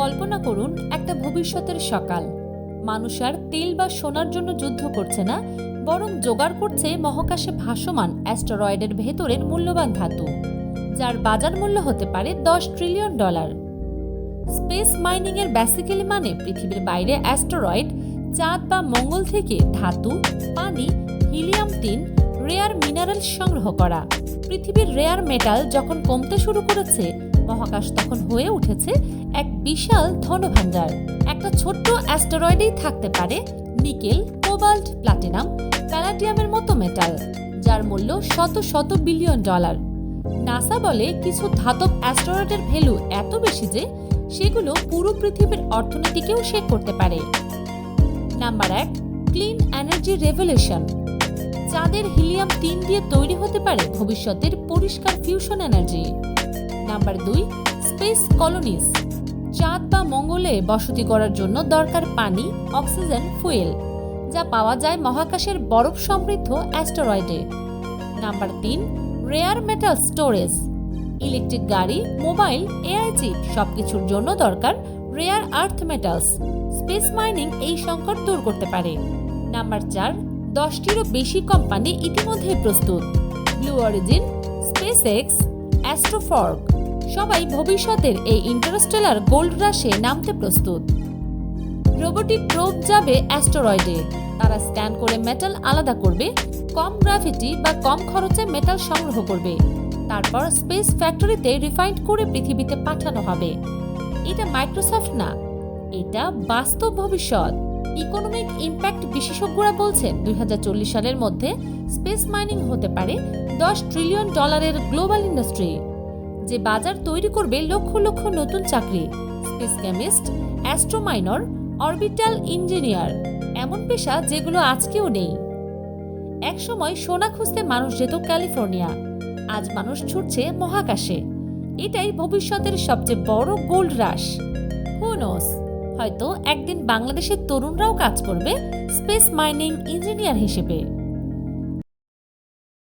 কল্পনা করুন, একটা ভবিষ্যতের সকাল। মানুষ আর তেল বা সোনার জন্য যুদ্ধ করছে না, বরং জোগাড় করছে মহাকাশে ভাসমান অ্যাস্টেরয়েডের ভেতরের মূল্যবান ধাতু, যার বাজার মূল্য হতে পারে দশ ট্রিলিয়ন ডলার। স্পেস মাইনিং এর বেসিক্যালি মানে পৃথিবীর বাইরে অ্যাস্টেরয়েড, চাঁদ বা মঙ্গল থেকে ধাতু, পানি, হিলিয়াম টিন রেয়ার মিনারেল সংগ্রহ করা। পৃথিবীর রেয়ার মেটাল যখন কমতে শুরু করেছে মহাকাশ তখন হয়ে উঠেছে এক বিশাল ধনভাণ্ডার। একটা ছোট্ট অ্যাস্টেরয়েডেই থাকতে পারে, নিকেল, কোবাল্ট, প্লাটিনাম প্যালাডিয়ামের মতো মেটাল, যার মূল্য শত শত বিলিয়ন ডলার। নাসা বলে কিছু ধাতব অ্যাস্টেরয়েডের ভ্যালু এত বেশি যে সেগুলো পুরো পৃথিবীর অর্থনীতিকেও শেক করতে পারে। নাম্বার এক, ক্লিন এনার্জি রেভলিউশন। চাঁদের হিলিয়াম তিন দিয়ে তৈরি হতে পারে ভবিষ্যতের পরিষ্কার ফিউশন এনার্জি। নাম্বার দুই, স্পেস কলোনিস। চাঁদ বা মঙ্গলে বসতি করার জন্য দরকার পানি, অক্সিজেন, ফুয়েল, যা পাওয়া যায় মহাকাশের বরফ সমৃদ্ধ অ্যাস্টেরয়েডে। নাম্বার তিন, রেয়ার মেটাল স্টোরেজ। ইলেকট্রিক গাড়ি, মোবাইল, এআই চিপ সবকিছুর জন্য দরকার rare earth metals. Space mining এই সংকট দূর করতে পারে। নাম্বার চার, দশটিরও বেশি কোম্পানি ইতিমধ্যেই প্রস্তুত। Blue Origin, SpaceX AstroForge সবাই ভবিষ্যতের এই ইন্টারস্টেলার গোল্ড রাশে নামতে প্রস্তুত। রোবোটিক প্রোব যাবে অ্যাস্টেরয়েডে। তারা স্ক্যান করে মেটাল আলাদা করবে, কম গ্রাফিটি বা কম খরচে মেটাল সংগ্রহ করবে। তারপর স্পেস ফ্যাক্টরিতে রিফাইন্ড করে পৃথিবীতে পাঠানো হবে। এটা মাইক্রোসফট না, এটা বাস্তব ভবিষ্যৎ। ইকোনমিক ইম্প্যাক্ট বিশেষজ্ঞরা বলছেন দুই হাজার চল্লিশ সালের মধ্যে স্পেস মাইনিং হতে পারে দশ ট্রিলিয়ন ডলারের গ্লোবাল ইন্ডাস্ট্রি। যে বাজার তৈরি করবে লক্ষ লক্ষ নতুন চাকরি। Space chemist, astrominer, orbital engineer, এমন পেশা যেগুলো আজকেও নেই। একসময় সোনা খুঁজতে মানুষ যেত ক্যালিফোর্নিয়া। আজ মানুষ ছুটছে মহাকাশে। এটাই ভবিষ্যতের সবচেয়ে বড় গোল্ড রাশ হুনোস হয়তো একদিন বাংলাদেশের তরুণরাও কাজ করবে স্পেস মাইনিং ইঞ্জিনিয়ার হিসেবে।